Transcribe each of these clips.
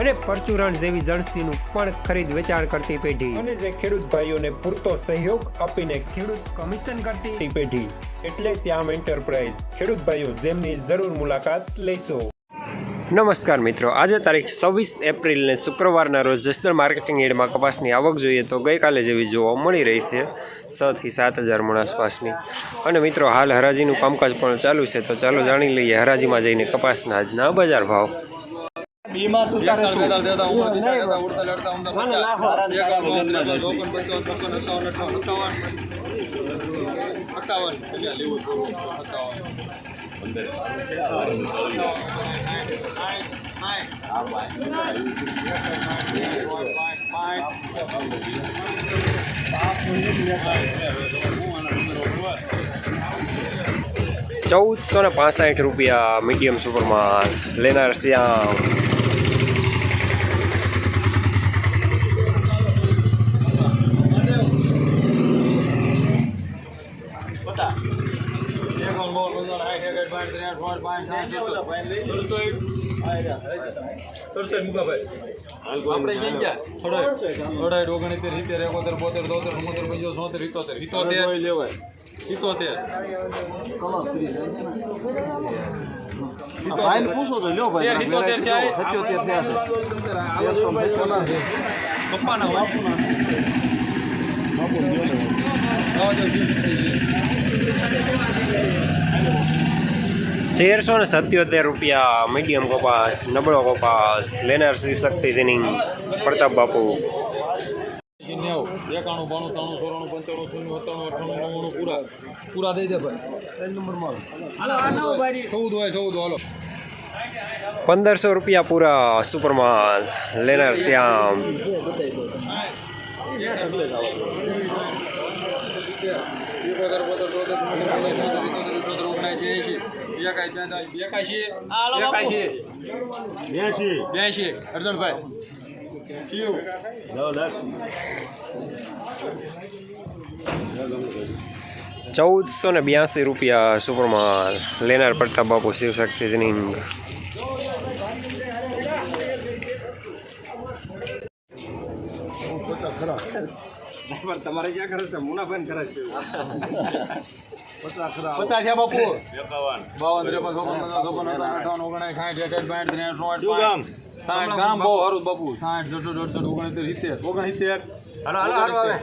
અને પરચુરણ જેવી જણસીનું પણ ખરીદ વેચાણ કરતી પેઢી. અને જે ખેડૂત ભાઈઓને પૂરતો સહયોગ આપીને ખેડૂત કમિશન કરતી પેઢી. એટલે શ્યામ એન્ટરપ્રાઇઝ. ખેડૂત ભાઈઓ જેમની જરૂર મુલાકાત લેશો. નમસ્કાર મિત્રો. આજે તારીખ છવ્વીસ એપ્રિલને શુક્રવારના રોજ જસદણ માર્કેટિંગ એડમાં કપાસની આવક જોઈએ તો ગઈકાલે જેવી જોવા મળી રહી છે. છથી સાત હજાર મણ આસપાસની. અને મિત્રો હાલ હરાજીનું કામકાજ પણ ચાલુ છે. તો ચાલો જાણી લઈએ હરાજીમાં જઈને કપાસના આજના બજાર ભાવ. बीमा तू कर मेडल देता हूं उड़ता देता उड़ता लड़ता हूं મને લાખો. एक आठ नौ दस दो पन पचास छप्पन सत्तावन अट्ठावन अट्ठावन अट्ठावन चलिए लेवो अट्ठावन ચૌદસો ને પાસઠ રૂપિયા મીડિયમ સુપરમાં લેનાર શ્યામ ભાઈને પૂછો તો લ્યો ભાઈ પપ્પાના બાપુના તેરસો ને સત્યોતેર રૂપિયા મીડિયમ કપાસ નબળો કપાસ લેનાર શ્રી શક્તિ સિનિંગ પ્રતાપ બાપુ એકાણું બાણું ત્રાણું ચોરાણું પંચાણું શૂન્ય સત્તાણું અઠાણું નવ્વાણું પૂરા પૂરા દઈ દે ભાઈ ચૌદ હોય ચૌદ હાલો પંદરસો રૂપિયા પૂરા સુપરમાં લેનાર શ્યામ એંસી એકાશી ચૌદસો ને બ્યાસી રૂપિયા સુપરમાં લેનાર પ્રતાપ બાપુ શિવ શક્તિ સિનિંગ તમારે ક્યાં ખરે છે? મુનાભાઈ ખરે છે. પચાસ ખરા પચાસ બાપુ. બાવન ત્રેપન ચોપન ચોપન અઠાવન ઓગણાય સાઠ એકસઠ બાઠ સાઠ ગામ? બહુ સારું બાપુ. સાઠ જોડસો જોડસો ઓગણસિત્તેર સિત્તેર. ઓગણસિત્તેર. હાલો હાલો હાલો આવે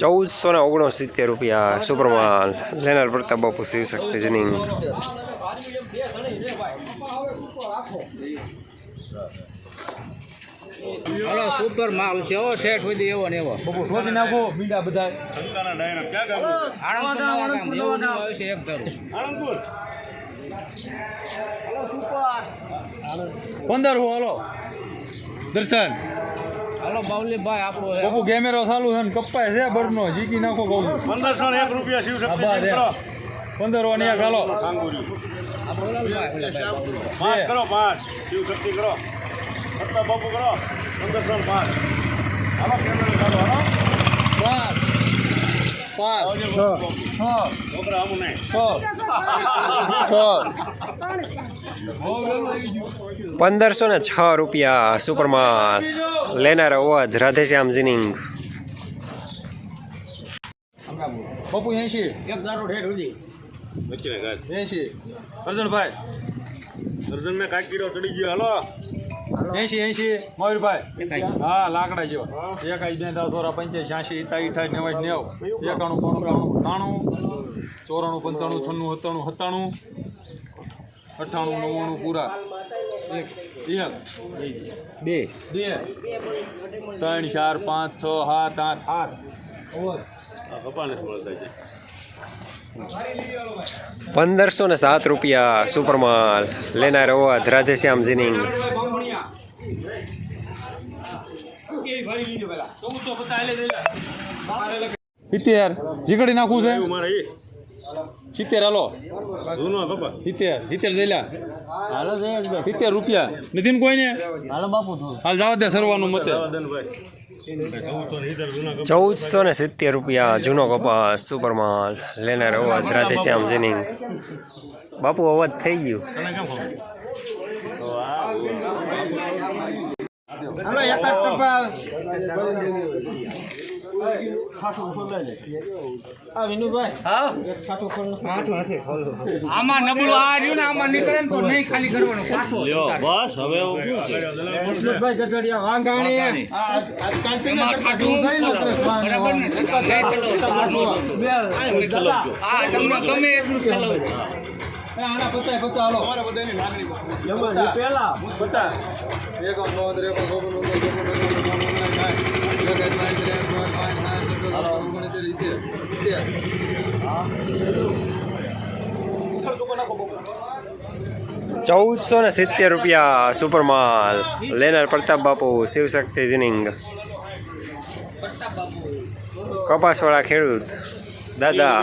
ચૌદસો ને ઓગણસિત્તેર રૂપિયા સુપરમાલ લેનાર પ્રતાપ બાપુ શિવ શક્તિ સિનિંગ હલો સુપર માલ છે હો શેઠ સુધી એવો ને એવો. બાપુ નાખો મીંડા બધા આણંદ એવું હોય છે એક ધરું. પંદર હો હાલો. દર્શન. હલો બાવલીભાઈ આપણો છે. બાપુ કેમેરો ચાલુ છે ને કપ્પાય છે બરનો જીકી નાખો કહું પંદરસો ને એક રૂપિયા શિવ શક્તિ પંદર હો ને એક હાલો. પાંચ કરો પાંચ. શિવ શક્તિ કરો. સત્તા બાપુ કરો. પંદરસો ને પાંચ. હાલો કેમેરો ચાલો હાલો. પાંચ. પાંચ. છ. છોકરા આમું નહીં. છ. છ. પંદરસો ને છ રૂપિયા સુપરમાં લેનાર અવધ રાધેશ્યામ જીનિંગ બાપુ એસી વચ્ચે ગાય એસી અર્જુનભાઈ. અર્જુન મેં કાંઈ કીડો ચડી ગયો હાલો. એસી એસી મયુરભાઈ. હા લાકડા જેવો. એકાઈ બે દસ સોરા પંચ્યાસી છ્યાસી ઇતા ઇઠાઈ નેવાઈ નેવ. એકાણું બાણું અઠાણું. ત્રાણું ચોરાણું પંચાણું છન્નું સત્તાણું સત્તાણું. અઠ્ઠાણું નવ્વાણું પૂરા. એક. એક બે. બે. ત્રણ ચાર પાંચ છ સાત આઠ. આઠ. છે? પંદરસો ને સાત રૂપિયા સુપરમાલ. લેનાર હોવા રાધેશ્યામ જીની ઇતિહાર જીગડી નાખવું છે. સિત્તેર હાલો. જૂનો સિત્તેર સિત્તેર જઈલા સિત્તેર રૂપિયા. નથી ને કોઈને? હાલ જવા દે સરવાનું મતે. ચૌદસો ને સિત્તેર રૂપિયા જૂનો કપાસ સુપર માલ લેનાર અવાજ રાધેશ્યામ જીનિંગ. બાપુ અવાજ થઈ ગયું. આમાં નબળું આ રહ્યું ને આમાં નીકળે તો નહીં ખાલી કરવાનું પાછો બસ હવે એવું શું છે? એમાં ખાધું બરાબર ને? હા તમને ગમે એટલું ચલાવજો ચૌદસો ને સિત્તેર રૂપિયા સુપર માલ લેનાર પ્રતાપ બાપુ શિવશક્તિ જીનિંગ કપાસવાળા ખેડૂત. દાદા.